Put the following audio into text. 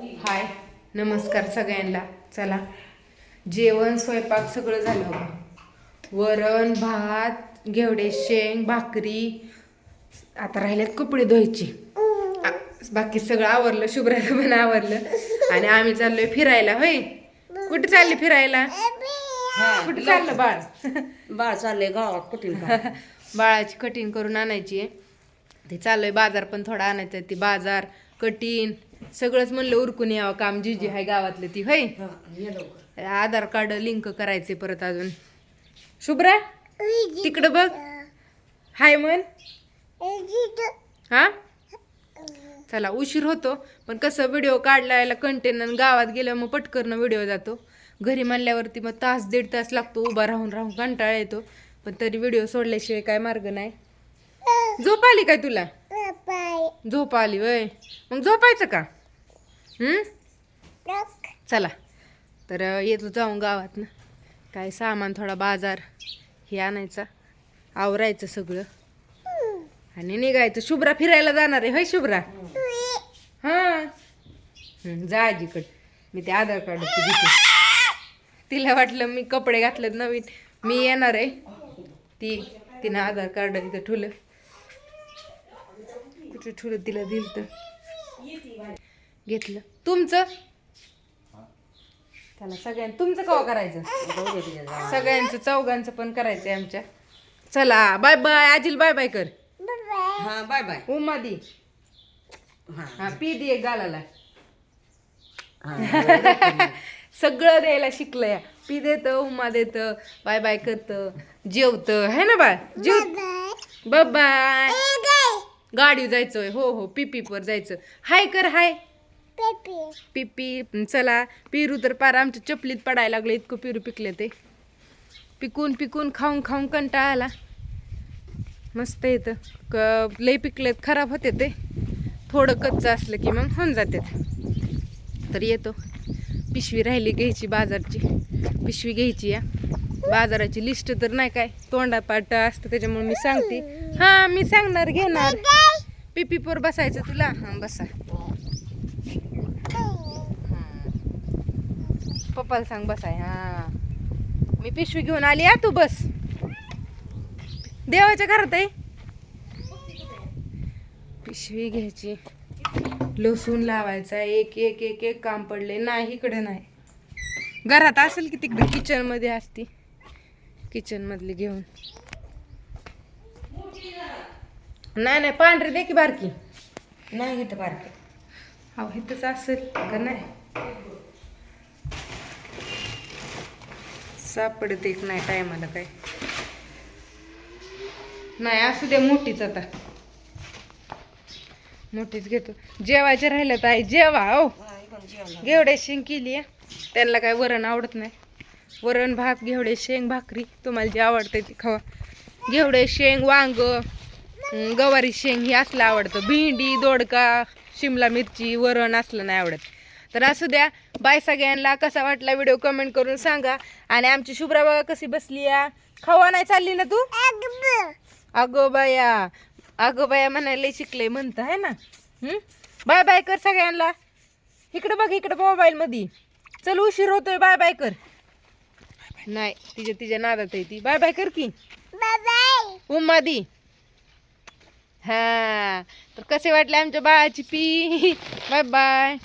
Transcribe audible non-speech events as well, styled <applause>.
हाय नमस्कार सगळ्यांना. चला जेवण स्वयंपाक सगळं झालं बघा. वरण भात घेवडे शेंग भाकरी आता राहिलेत कपडे धुवायची. बाकी सगळं आवरलं शुभ्राचं पण आवरलं. आणि आम्ही चाललोय फिरायला होय? कुठे चालले फिरायला? कुठे चाललं बाळ? बाळ चाललंय गावात कुठीन का बाळाची कटिंग करून आणायची ते चाललंय बाजार पण थोडा आणायचा. ती बाजार कटीन सगळंच म्हणलं उरकून यावं काम जी जी आहे गावातलं ती होय? ये लवकर. आधार कार्ड लिंक करायचे परत अजून. शुभ्रा तिकडं बघ. हाय म्हण. हा? चला उशीर होतो पण कसं व्हिडिओ काढलायला कंटेन गावात गेल्यावर मग पटकरनं व्हिडिओ जातो. घरी म्हणल्यावरती मग तास दीड तास लागतो उभा राहून राहून कंटाळा येतो. पण तरी व्हिडिओ सोडल्याशिवाय काय मार्ग नाही. झोप आली काय तुला? झोप आली वय. मग झोपायचं का? हम्म? चला. तर येतो जाऊन गावात ना काय सामान थोडा बाजार हे आणायचा. आवरायचं सगळं. आणि निघायचं. शुभ्रा फिरायला जाणार आहे होय शुभ्रा? हा. जा आजीकड. मी ते आधार कार्ड तिला वाटलं मी कपडे घातलेत नवीन. मी येणार आहे. ती तिनं आधार कार्ड इथं ठेवलं. कुठे ठेवलं तिला दिलं तर. घेतलं. तुमचं? त्याला सगळ्यां तुमचं कवा करायचं. सगळ्यांचं चौघांचं पण करायचंय आमच्या. चला बाय बाय आजील बाय बाय कर. हा बाय बाय उमा दी. हा. पी दे गालाला. <laughs> सगळं द्यायला शिकलंय. पी देत उमा देत बाय बाय करत जेवत. है ना बाय जेव बाय गाडी जायचंय हो हो पिपीवर जायचं. हाय कर हाय. पिपी. चला. पिरू तर पार आमच्या चपलीत पडायला लागले इतकं पिरू पिकले ते. पिकून पिकून खाऊन खाऊन कंटाळा आला. मस्त येतं क लई पिकलेत खराब होते ते. थोडं कच्चं असलं की मग होऊन जाते. तर येतो. पिशवी राहिली घ्यायची बाजारची. पिशवी घ्यायची या. बाजाराची लिस्ट तर नाही काय? तोंडापाट असतं त्याच्यामुळे मी सांगते. हा मी सांगणार घेणार. पिपीपर बसायचं तुला? हा बसा. पप्पाला सांग बसाय. हा. मी पिशवी घेऊन आली या तू बस. देवाच्या घरात आहे. पिशवी घ्यायची. लसूण लावायचा एक एक एक एक काम पडले नाही इकडे नाही. घरात असेल की तिकडे? किचनमध्ये असती. किचन मधली घेऊन. नाही नाही पांढरी दे की बारकी. नाही घेत बारके. अहो इथंच असेल का नाही? सापडत एक नाही टायमाला काय. नाही असू द्या मोठीच आता. मोठीच घेतो. जेवायचे राहिलं तर आई जेवा हो. घेवडे शेंग केली आहे. त्यांना काय वरण आवडत नाही. वरण भात घेवडे शेंग भाकरी. तुम्हाला जे आवडते ती खावा. घेवडे शेंग वांग गवारी शेंग हे असलं आवडतं. भेंडी दोडका शिमला मिरची वरण असलं नाही आवडत. तर असू द्या बाय सगळ्यांना. कसा वाटला व्हिडिओ कमेंट करून सांगा. आणि आमची शुभ्रा बाबा कशी बसली या? खावा नाही चालली ना तू? अगो बाया. अगो बाया म्हणायला शिकले म्हणतं आहे ना? बाय बाय कर सगळ्यांना. इकडं बघ इकडं मोबाईल मध्ये चल उशीर होतोय. बाय बाय कर. नाही तिच्या तिच्या नादात आहे ती. बाय बाय कर की. उम्मा दी. हा. तर कसे वाटले आमच्या बाळाची पी? Bye bye.